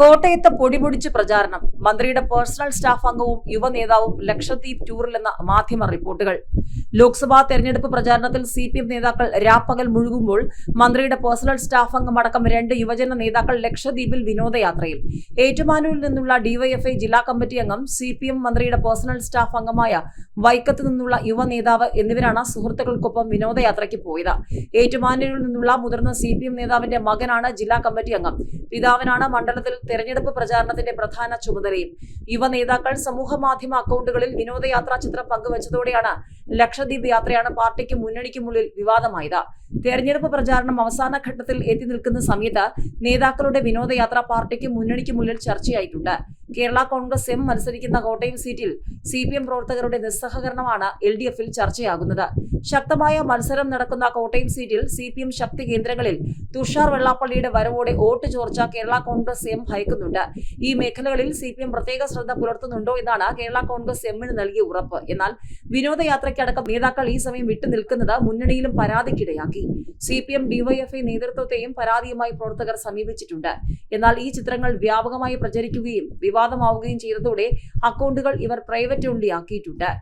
കോട്ടയത്ത് പൊടിപൊടിച്ച് പ്രചാരണം. മന്ത്രിയുടെ പേഴ്സണൽ സ്റ്റാഫ് അംഗവും യുവ നേതാവും ലക്ഷദ്വീപ് ടൂറിലെന്ന മാധ്യമ റിപ്പോർട്ടുകൾ. ലോക്സഭാ തെരഞ്ഞെടുപ്പ് പ്രചാരണത്തിൽ സി പി എം നേതാക്കൾ രാപ്പകൽ മുഴുകുമ്പോൾ മന്ത്രിയുടെ പേഴ്സണൽ സ്റ്റാഫ് അംഗമടക്കം രണ്ട് യുവജന നേതാക്കൾ ലക്ഷദ്വീപിൽ വിനോദയാത്രയിൽ. ഏറ്റുമാനൂരിൽ നിന്നുള്ള ഡിവൈഎഫ്ഐ ജില്ലാ കമ്മിറ്റി അംഗം സി പി എം മന്ത്രിയുടെ പേഴ്സണൽ സ്റ്റാഫ് അംഗമായ വൈക്കത്ത് നിന്നുള്ള യുവ നേതാവ് എന്നിവരാണ് സുഹൃത്തുക്കൾക്കൊപ്പം വിനോദയാത്രയ്ക്ക് പോയത്. ഏറ്റുമാനൂരിൽ നിന്നുള്ള മുതിർന്ന സി പി എം നേതാവിന്റെ മകനാണ് ജില്ലാ കമ്മിറ്റി അംഗം. പിതാവിനാണ് മണ്ഡലത്തിൽ തെരഞ്ഞെടുപ്പ് പ്രചാരണത്തിന്റെ പ്രധാന ചുമതലയും. യുവ നേതാക്കൾ സമൂഹ മാധ്യമ അക്കൗണ്ടുകളിൽ വിനോദയാത്രാ ചിത്രം പങ്കുവച്ചതോടെയാണ് ലക്ഷദ്വീപ് യാത്രയാണ് പാർട്ടിക്ക് മുന്നണിക്കുമുള്ളിൽ വിവാദമായത്. തെരഞ്ഞെടുപ്പ് പ്രചാരണം അവസാന ഘട്ടത്തിൽ എത്തി നിൽക്കുന്ന സമയത്ത് നേതാക്കളുടെ വിനോദയാത്ര പാർട്ടിക്ക് മുന്നണിക്ക് മുന്നിൽ ചർച്ചയായിട്ടുണ്ട്. കേരള കോൺഗ്രസ് എം മത്സരിക്കുന്ന കോട്ടയം സീറ്റിൽ സി പി എം പ്രവർത്തകരുടെ നിസ്സഹകരണമാണ് എൽ ഡി എഫിൽ ചർച്ചയാകുന്നത്. ശക്തമായ മത്സരം നടക്കുന്ന കോട്ടയം സീറ്റിൽ സി പി എം ശക്തി കേന്ദ്രങ്ങളിൽ തുഷാർ വെള്ളാപ്പള്ളിയുടെ വരവോടെ വോട്ട് ചോർച്ച കേരള കോൺഗ്രസ് എം ഭയക്കുന്നുണ്ട്. ഈ മേഖലകളിൽ സി പി എം പ്രത്യേക ശ്രദ്ധ പുലർത്തുന്നുണ്ടോ എന്നാണ് കേരള കോൺഗ്രസ് എമ്മിന് നൽകിയ ഉറപ്പ്. എന്നാൽ വിനോദയാത്രയ്ക്കടക്കം നേതാക്കൾ ഈ സമയം വിട്ടുനിൽക്കുന്നത് മുന്നണിയിലും പരാതിക്കിടയാക്കി. സി പി എം ഡിവൈഎഫ്ഐ നേതൃത്വത്തെയും പരാതിയുമായി പ്രവർത്തകർ സമീപിച്ചിട്ടുണ്ട്. എന്നാൽ ഈ ചിത്രങ്ങൾ വ്യാപകമായി പ്രചരിക്കുകയും വിവാദമാവുകയും ചെയ്തതോടെ അക്കൗണ്ടുകൾ ഇവർ പ്രൈവറ്റ് ഓൺലി ആക്കിയിട്ടുണ്ട്.